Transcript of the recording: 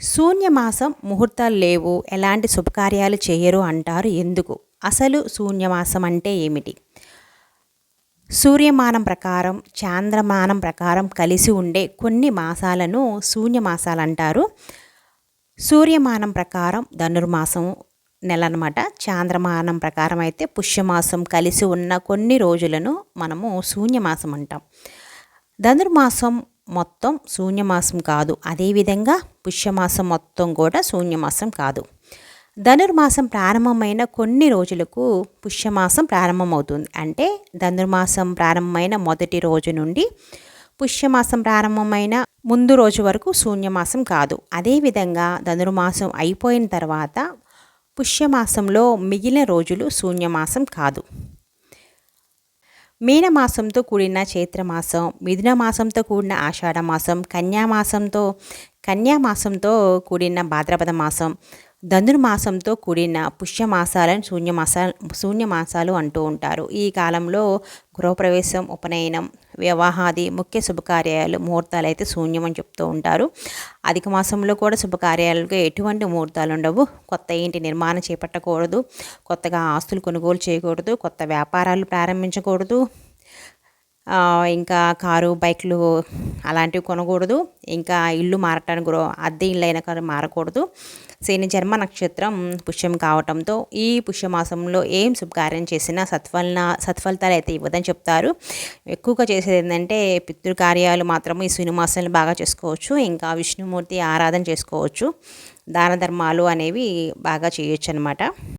శూన్యమాసం ముహూర్తాలు లేవు ఎలాంటి శుభకార్యాలు చేయరు అంటారు ఎందుకు? అసలు శూన్యమాసం అంటే ఏమిటి? సూర్యమానం ప్రకారం చాంద్రమానం ప్రకారం కలిసి ఉండే కొన్ని మాసాలను శూన్యమాసాలు అంటారు. సూర్యమానం ప్రకారం ధనుర్మాసం నెల అనమాట చాంద్రమానం ప్రకారం అయితే పుష్యమాసం కలిసి ఉన్న కొన్ని రోజులను మనము శూన్యమాసం అంటాం. ధనుర్మాసం మొత్తం శూన్యమాసం కాదు. అదేవిధంగా పుష్యమాసం మొత్తం కూడా శూన్యమాసం కాదు. ధనుర్మాసం ప్రారంభమైన కొన్ని రోజులకు పుష్యమాసం ప్రారంభమవుతుంది. అంటే ధనుర్మాసం ప్రారంభమైన మొదటి రోజు నుండి పుష్యమాసం ప్రారంభమైన ముందు రోజు వరకు శూన్యమాసం కాదు. అదేవిధంగా ధనుర్మాసం అయిపోయిన తర్వాత పుష్యమాసంలో మిగిలిన రోజులు శూన్యమాసం కాదు. మీనమాసంతో కూడిన చైత్రమాసం మిథున మాసంతో కూడిన ఆషాఢ మాసం కన్యామాసంతో కన్యామాసంతో కూడిన భాద్రపద మాసం ధనుర్మాసంతో కూడిన పుష్యమాసాలను శూన్యమాస శూన్యమాసాలు అంటూ ఉంటారు. ఈ కాలంలో గృహప్రవేశం ఉపనయనం వివాహాది ముఖ్య శుభకార్యాలు ముహూర్తాలు అయితే శూన్యం అని చెప్తూ ఉంటారు. అధిక మాసంలో కూడా శుభకార్యాలకు ఎటువంటి ముహూర్తాలు ఉండవు. కొత్త ఇంటి నిర్మాణం చేపట్టకూడదు. కొత్తగా ఆస్తులు కొనుగోలు చేయకూడదు. కొత్త వ్యాపారాలు ప్రారంభించకూడదు. ఇంకా కారు బైక్లు అలాంటివి కొనకూడదు. ఇంకా ఇల్లు మారటానికి కూడా అద్దె ఇల్లు అయినా కానీ మారకూడదు. శని జన్మ నక్షత్రం పుష్యం కావటంతో ఈ పుష్యమాసంలో ఏం శుభకార్యం చేసినా సత్ఫలన సత్ఫలితాలు అయితే ఇవ్వదని చెప్తారు. ఎక్కువగా చేసేది ఏంటంటే పితృకార్యాలు మాత్రం ఈ శనిమాసంలో బాగా చేసుకోవచ్చు. ఇంకా విష్ణుమూర్తి ఆరాధన చేసుకోవచ్చు. దాన ధర్మాలు అనేవి బాగా చేయొచ్చు అనమాట